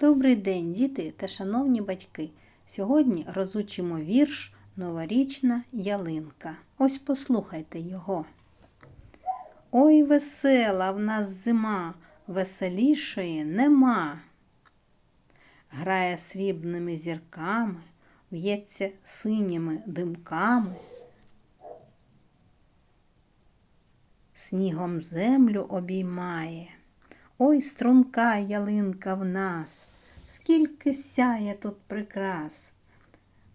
Добрий день, діти та шановні батьки. Сьогодні розучимо вірш Новорічна ялинка. Ось послухайте його. Ой, весела в нас зима, веселішої нема. Грає срібними зірками, в'ється синіми димками. Снігом землю обіймає. Ой, струнка ялинка в нас, скільки сяє тут прикрас.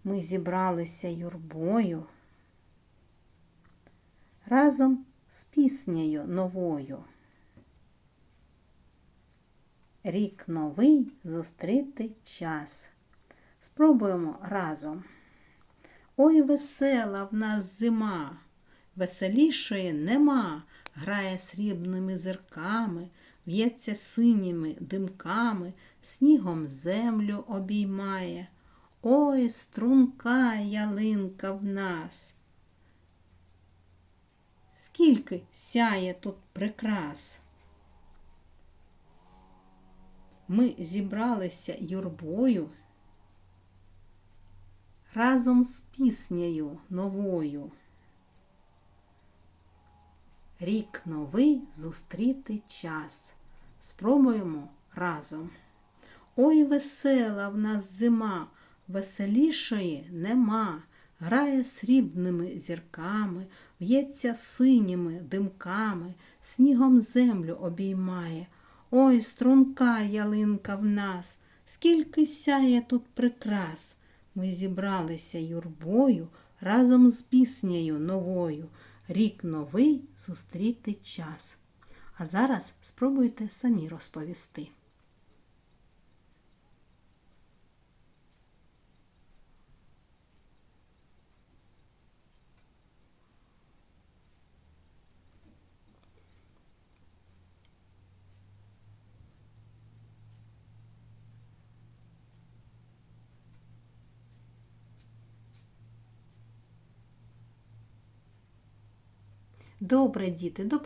Ми зібралися юрбою разом з піснею новою. Рік новий зустріти час. Спробуємо разом. Ой, весела в нас зима, веселішої нема, грає срібними зірками, в'ється синіми димками, снігом землю обіймає. Ой, струнка ялинка в нас. Скільки сяє тут прикрас. Ми зібралися юрбою разом з піснею новою. Рік новий зустріти час. Спробуємо разом. Ой, весела в нас зима, веселішої нема. Грає срібними зірками, в'ється синіми димками, снігом землю обіймає. Ой, струнка ялинка в нас, скільки сяє тут прикрас. Ми зібралися юрбою разом з піснею новою. Рік новий зустріти час. А зараз спробуйте самі розповісти. Добре, діти, до